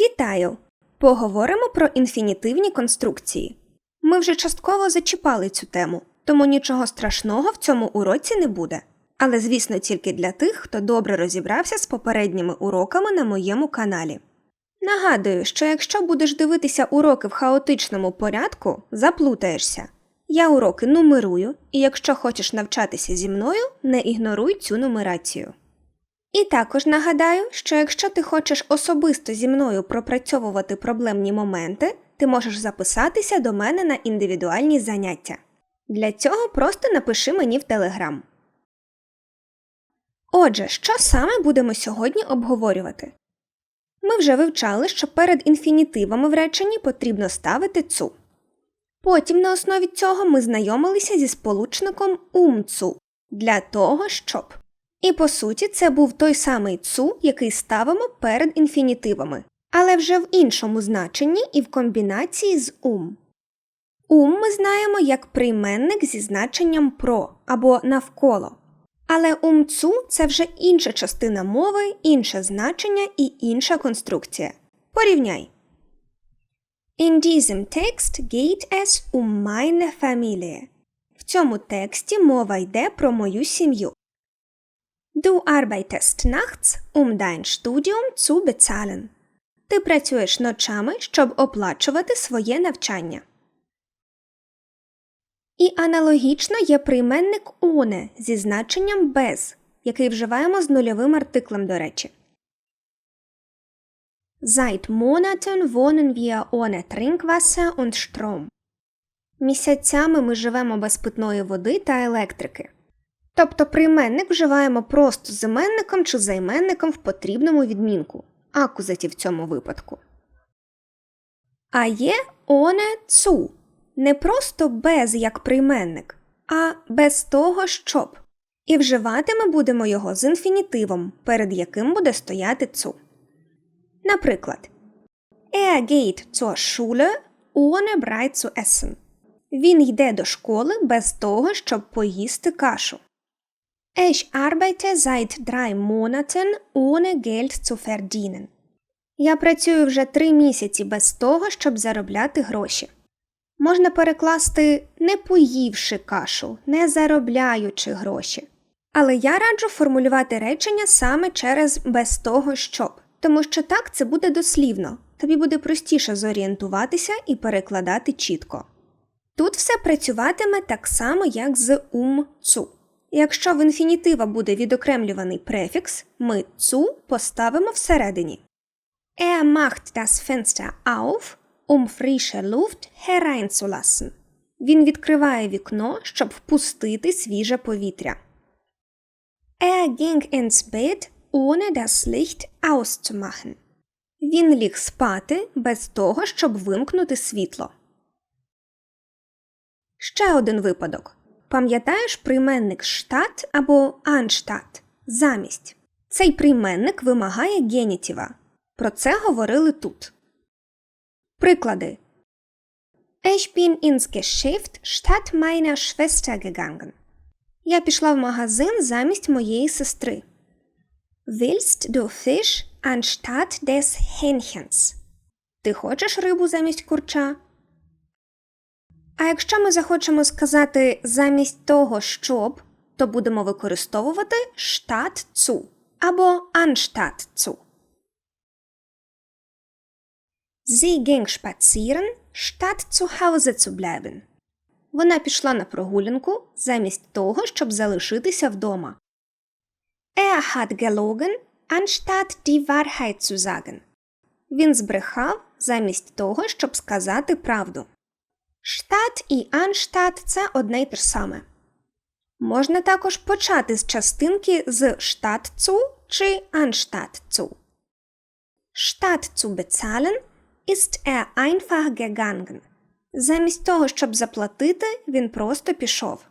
Вітаю! Поговоримо про інфінітивні конструкції. Ми вже частково зачіпали цю тему, тому нічого страшного в цьому уроці не буде. Але, звісно, тільки для тих, хто добре розібрався з попередніми уроками на моєму каналі. Нагадую, що якщо будеш дивитися уроки в хаотичному порядку, заплутаєшся. Я уроки нумерую, і якщо хочеш навчатися зі мною, не ігноруй цю нумерацію. І також нагадаю, що якщо ти хочеш особисто зі мною пропрацьовувати проблемні моменти, ти можеш записатися до мене на індивідуальні заняття. Для цього просто напиши мені в Телеграм. Отже, що саме будемо сьогодні обговорювати? Ми вже вивчали, що перед інфінітивами в реченні потрібно ставити цу. Потім на основі цього ми знайомилися зі сполучником умцу для того, щоб. І по суті, це був той самий цу, який ставимо перед інфінітивами, але вже в іншому значенні і в комбінації з ум. Ум ми знаємо як прийменник зі значенням про або навколо. Але умцу це вже інша частина мови, інше значення і інша конструкція. Порівняй. In diesem Text geht es um meine Familie. В цьому тексті мова йде про мою сім'ю. Du arbeitest nachts, um dein Studium zu bezahlen. Ти працюєш ночами, щоб оплачувати своє навчання. І аналогічно є прийменник «ohne» зі значенням без, який вживаємо з нульовим артиклем, до речі. Seit Monaten wohnen wir ohne Trinkwasser und Strom. Місяцями ми живемо без питної води та електрики. Тобто прийменник вживаємо просто з іменником чи займенником в потрібному відмінку, акузаті в цьому випадку. А є «ohne zu» не просто без як прийменник, а без того, щоб. І вживати ми будемо його з інфінітивом, перед яким буде стояти цу. Наприклад, Er geht zur Schule ohne Brei zu essen. Він йде до школи без того, щоб поїсти кашу. Ich arbeite seit drei Monaten ohne Geld zu verdienen. Я працюю вже три місяці без того, щоб заробляти гроші. Можна перекласти не поївши кашу, не заробляючи гроші. Але я раджу формулювати речення саме через без того, щоб, тому що так це буде дослівно, тобі буде простіше зорієнтуватися і перекладати чітко. Тут все працюватиме так само, як з ум цу. Якщо в інфінітива буде відокремлюваний префікс, ми цу поставимо всередині. Er macht das Fenster auf, um frische Luft hereinzulassen. Він відкриває вікно, щоб впустити свіже повітря. Er ging ins Bett, ohne das Licht auszumachen. Він ліг спати без того, щоб вимкнути світло. Ще один випадок. Пам'ятаєш прийменник штат або анштат замість. Цей прийменник вимагає генітіва. Про це говорили тут. Приклади. Ich bin ins Geschäft statt meiner Schwester gegangen. Я пішла в магазин замість моєї сестри. Willst du Fisch anstatt des Hähnchens? Ти хочеш рибу замість курча? А якщо ми захочемо сказати замість того, щоб, то будемо використовувати штат цу або anstatt zu. Sie ging spazieren, statt zu Hause zu bleiben. Вона пішла на прогулянку замість того, щоб залишитися вдома. Er hat gelogen, anstatt die Wahrheit zu sagen. Він збрехав замість того, щоб сказати правду. Штат і анштат це одне й те ж саме. Можна також почати з частинки з штат цу чи анштат цу. Statt zu bezahlen ist er einfach gegangen. Замість того, щоб заплатити, він просто пішов.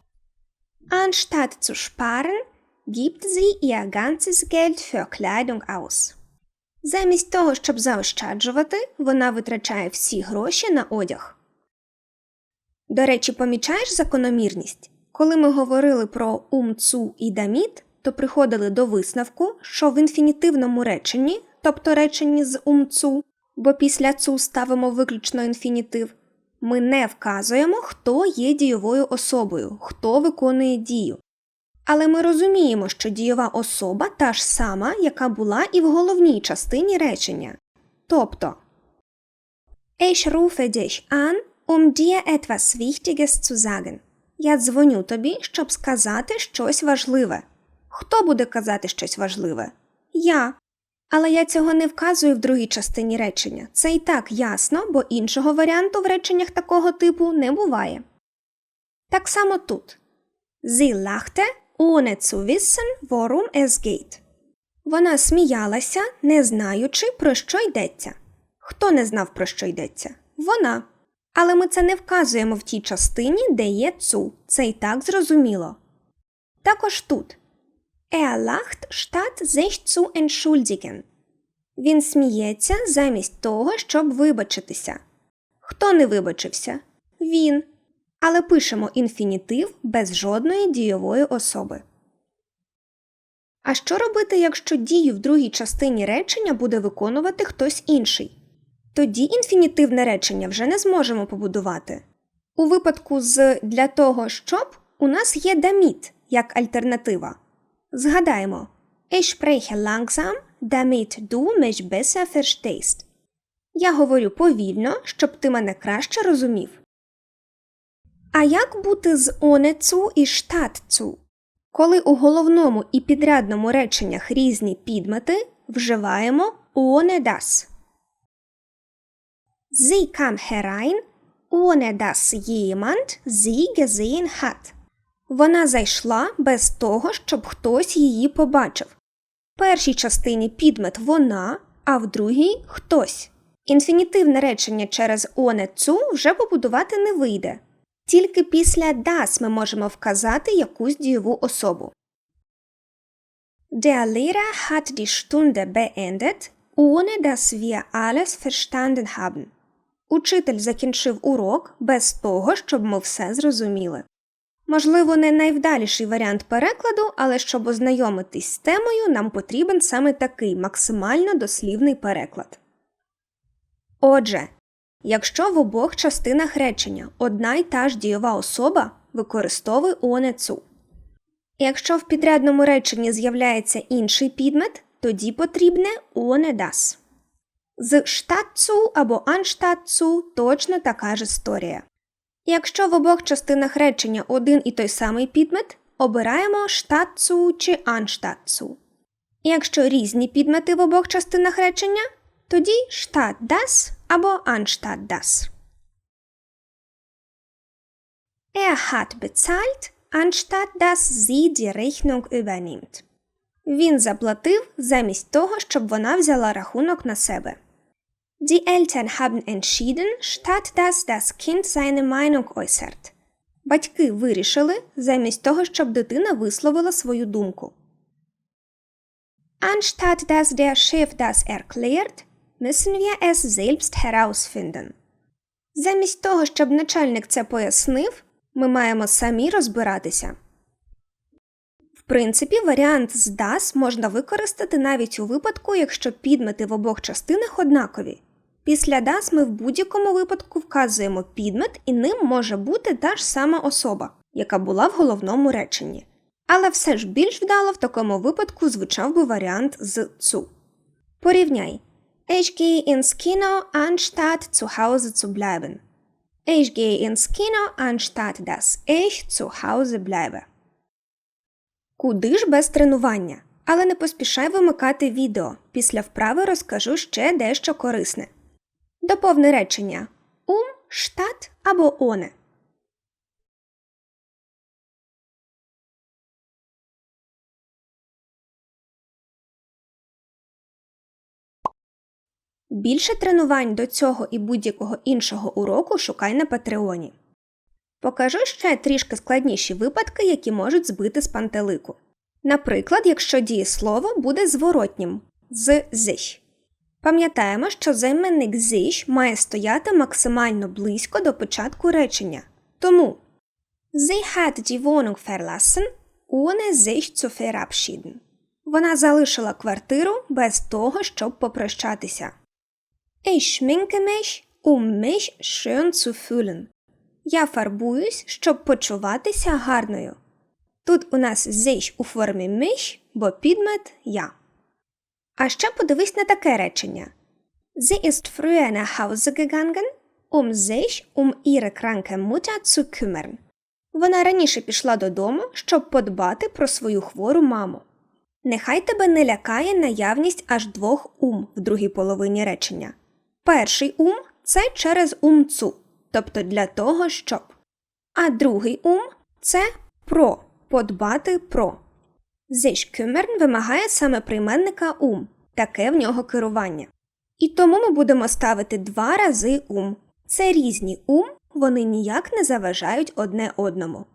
Anstatt zu sparen, gibt sie ihr ganzes Geld für Kleidung aus. Замість того, щоб заощаджувати, вона витрачає всі гроші на одяг. До речі, помічаєш закономірність? Коли ми говорили про умцу і даміт, то приходили до висновку, що в інфінітивному реченні, тобто реченні з умцу, бо після цу ставимо виключно інфінітив, ми не вказуємо, хто є дієвою особою, хто виконує дію. Але ми розуміємо, що дієва особа та ж сама, яка була і в головній частині речення. Тобто Ich rufe an, um dir etwas Wichtiges zu sagen. Я дзвоню тобі, щоб сказати щось важливе. Хто буде казати щось важливе? Я. Але я цього не вказую в другій частині речення. Це і так ясно, бо іншого варіанту в реченнях такого типу не буває. Так само тут. Sie lachte, ohne zu wissen, worum es geht. Вона сміялася, не знаючи, про що йдеться. Хто не знав, про що йдеться? Вона. Але ми це не вказуємо в тій частині, де є цу. Це і так зрозуміло. Також тут. Er lacht, statt sich zu. Він сміється замість того, щоб вибачитися. Хто не вибачився? Він. Але пишемо інфінітив без жодної дійової особи. А що робити, якщо дію в другій частині речення буде виконувати хтось інший? Тоді інфінітивне речення вже не зможемо побудувати. У випадку з для того, щоб у нас є damit як альтернатива. Згадаємо Ich spreche langsam, damit du mich besser verstehst. Я говорю повільно, щоб ти мене краще розумів. А як бути з онецу і штатцу? Коли у головному і підрядному реченнях різні підмети, вживаємо ohne das. Sie kam herein, ohne dass jemand sie gesehen hat. Вона зайшла без того, щоб хтось її побачив. В першій частині підмет вона, а в другій хтось. Інфінітивне речення через оне цу вже побудувати не вийде. Тільки після das ми можемо вказати якусь дієву особу. Der Lehrer hat die Stunde beendet, ohne dass wir alles verstanden haben. Учитель закінчив урок без того, щоб ми все зрозуміли. Можливо, не найвдаліший варіант перекладу, але щоб ознайомитись з темою, нам потрібен саме такий максимально дослівний переклад. Отже, якщо в обох частинах речення одна й та ж дієва особа, використовуй онецу. Якщо в підрядному реченні з'являється інший підмет, тоді потрібне онедас. З штатцу або анштатцу точно така ж історія. Якщо в обох частинах речення один і той самий підмет, обираємо штатцу чи анштатцу. Якщо різні підмети в обох частинах речення, тоді штат das або анштат das. Er hat bezahlt, anstatt dass sie die Rechnung übernimmt. Він заплатив замість того, щоб вона взяла рахунок на себе. Die Eltern haben entschieden, statt dass das Kind seine Meinung äußert. Батьки вирішили замість того, щоб дитина висловила свою думку. Anstatt dass der Chef das erklärt, müssen wir es selbst herausfinden. Замість того, щоб начальник це пояснив, ми маємо самі розбиратися. В принципі, варіант з das можна використати навіть у випадку, якщо підмети в обох частинах однакові. Після das ми в будь-якому випадку вказуємо підмет, і ним може бути та ж сама особа, яка була в головному реченні. Але все ж більш вдало в такому випадку звучав би варіант з цу. Порівняй. Ich gehe ins Kino, anstatt zu Hause zu bleiben. Ich gehe ins Kino, anstatt dass ich zu Hause bleibe. Куди ж без тренування? Але не поспішай вимикати відео. Після вправи розкажу ще дещо корисне. Доповни речення ум, штат або оне. Більше тренувань до цього і будь-якого іншого уроку шукай на Патреоні. Покажу ще трішки складніші випадки, які можуть збити з пантелику. Наприклад, якщо дієслово буде зворотнім з зих. Пам'ятаємо, що займенник sich має стояти максимально близько до початку речення. Тому Sie hat die Wohnung verlassen, ohne sich zu verabschieden. Вона залишила квартиру без того, щоб попрощатися. Ich schminke mich, um mich schön zu fühlen. Я фарбуюсь, щоб почуватися гарною. Тут у нас sich у формі mich, бо підмет я. А ще подивись на таке речення. Sie ist früher nach Hause gegangen, um sich um ihre kranke Mutter zu kümmern. Вона раніше пішла додому, щоб подбати про свою хвору маму. Нехай тебе не лякає наявність аж двох ум в другій половині речення. Перший ум це через умцу, тобто для того, щоб. А другий ум це про, подбати про. Kümmern вимагає саме прийменника ум, таке в нього керування. І тому ми будемо ставити два рази ум. Це різні ум, вони ніяк не заважають одне одному.